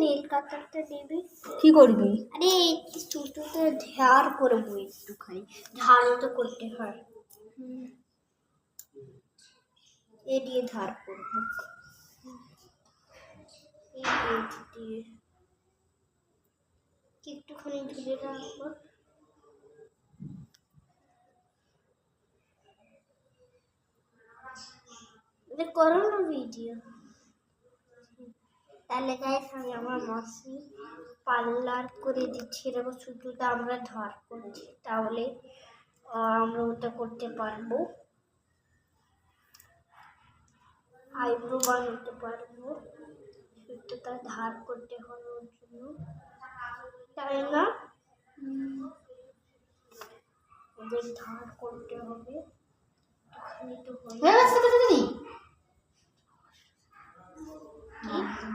নীল কাতারটা দিবি। কি করবি? আরে ধার করব একটুখানি। ধারও তো করতে হয়। এ দিয়ে ধার করব। দিয়ে একটুখানি ধরে রাখব। করো না ভিডিও তাহলে গাইস আমি আমার মাসি পার্লার করে দিচ্ছি এরকম সুতোটা আমরা ধর করছি তাহলে আমরা ওটা করতে পারব। আইব্রো বানাতে পারব সুতোটা ধার করতে হবে ওর জন্য। তাই না? ওদের ধার করতে হবে একটুখানি তো হয়ে হয়ে গেছে তো দিদি না তোমার সেগুলো নতি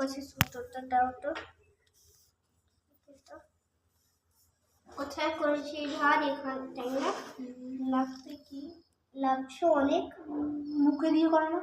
বলছি সুতোটা দাও তো। কোথায় করেছি ধার? এখানটাই না? লাগছে কি? লাগছে অনেক। মুখে দিয়ে না।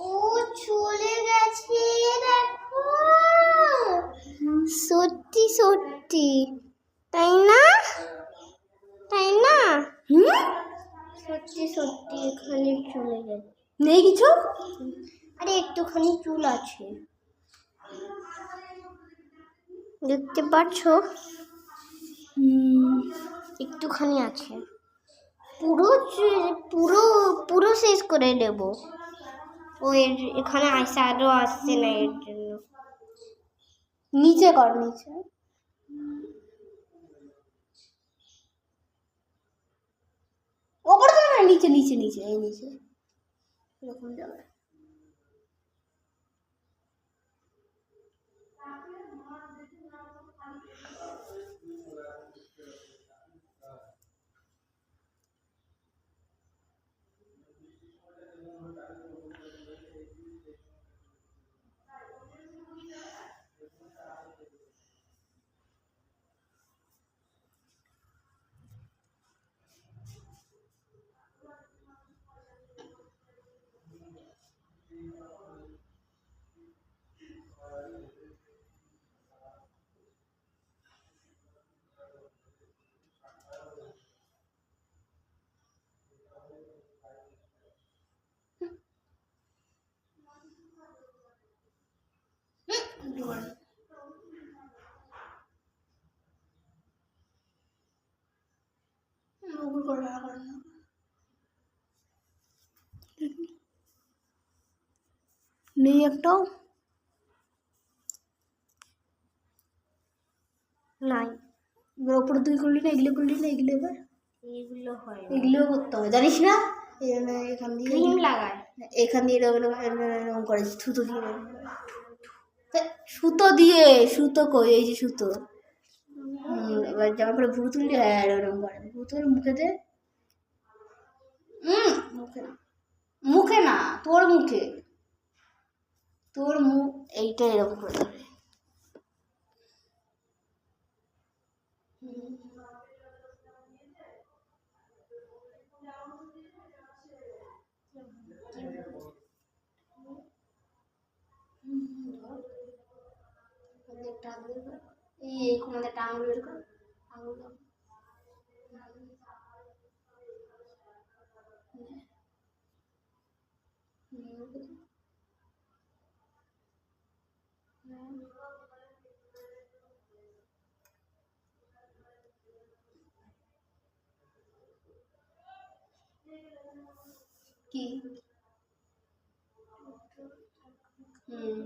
ও চলে গেছে দেখো সত্যি সত্যি তাই না? তাই না? হুম? সত্যি সত্যি এখানে চলে গেছে নেই কিছু? আরে একটুখানি চুল আছে। দেখতে পাচ্ছ? একটুখানি আছে। পুরো পুরো পুরো শেষ করে দেব। ও এর এখানে আসে আরও আসছে না এর জন্য। নিচে কর নিচে ওপরে যাবে না নিচে নিচে নিচে এই নিচে। এরকম যাবে ওগুলো করে না, করে না। নেই একটাও? নাই। এবার ওপরে তুই করলি না এগুলো করলি না এগুলো এবার? এগুলো হয় না। এগুলোও করতে হবে জানিস না? এই জন্য এখান দিয়ে ক্রিম লাগায়। এখান দিয়ে এরকম এরকম করে সুতো দিয়ে সুতো দিয়ে সুতো কই এই যে সুতো। এবার যেমন করে ভুরু তুললে হ্যাঁ এরকম করে। ভুরু তুলে মুখে দে। হুম মুখে না। মুখে না তোর মুখে। তোর মুখ এইটা এরকম করে কর। এই একটা আঙুল বের কর কি? হুম।